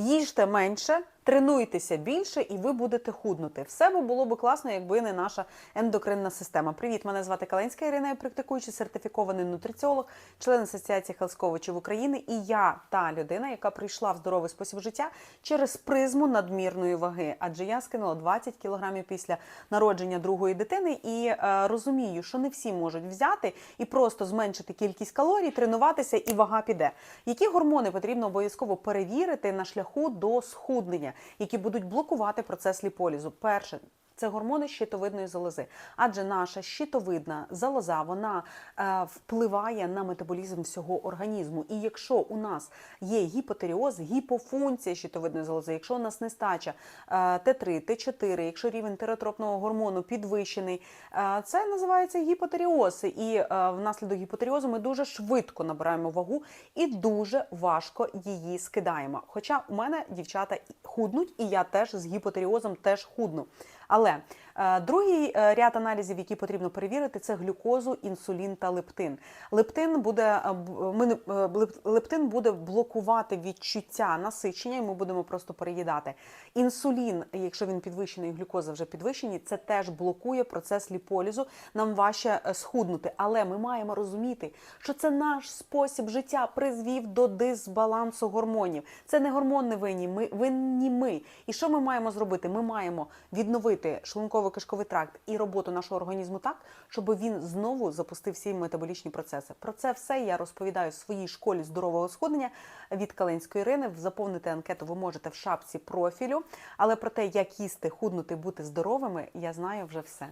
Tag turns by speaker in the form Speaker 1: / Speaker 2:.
Speaker 1: Їжте менше, тренуйтеся більше, і ви будете худнути. Все би було би класно, якби не наша ендокринна система. Привіт, мене звати Каленська Ірина, я практикуючий сертифікований нутриціолог, член Асоціації хелсковичів України. І я та людина, яка прийшла в здоровий спосіб життя через призму надмірної ваги. Адже я скинула 20 кілограмів після народження другої дитини і е, розумію, що не всі можуть взяти і просто зменшити кількість калорій, тренуватися, і вага піде. Які гормони потрібно обов'язково перевірити на шляху до схуднення, які будуть блокувати процес ліполізу? Перше. Це гормони щитовидної залози, адже наша щитовидна залоза вона е, впливає на метаболізм всього організму. І якщо у нас є гіпотеріоз, гіпофункція щитовидної залози, якщо у нас нестача е, Т3, Т4, якщо рівень тиреотропного гормону підвищений, е, це називається гіпотеріоз. І е, внаслідок гіпотеріозу ми дуже швидко набираємо вагу і дуже важко її скидаємо. Хоча у мене дівчата худнуть, і я теж з гіпотеріозом теж худну. Але е, другий е, ряд аналізів, які потрібно перевірити, це глюкозу, інсулін та лептин. Лептин буде е, ми е, леп- лептин буде блокувати відчуття насичення, і ми будемо просто переїдати. Інсулін, якщо він підвищений, глюкоза вже підвищені, це теж блокує процес ліполізу. Нам важче схуднути. Але ми маємо розуміти, що це наш спосіб життя призвів до дисбалансу гормонів. Це не гормони винні, ми винні ми. І що ми маємо зробити? Ми маємо відновити шлунково-кишковий тракт і роботу нашого організму так, щоб він знову запустив всі метаболічні процеси. Про це все я розповідаю в своїй школі здорового сходення від Каленської Ірини. Заповнити анкету ви можете в шапці профілю. Але про те, як їсти, худнути, бути здоровими, я знаю вже все.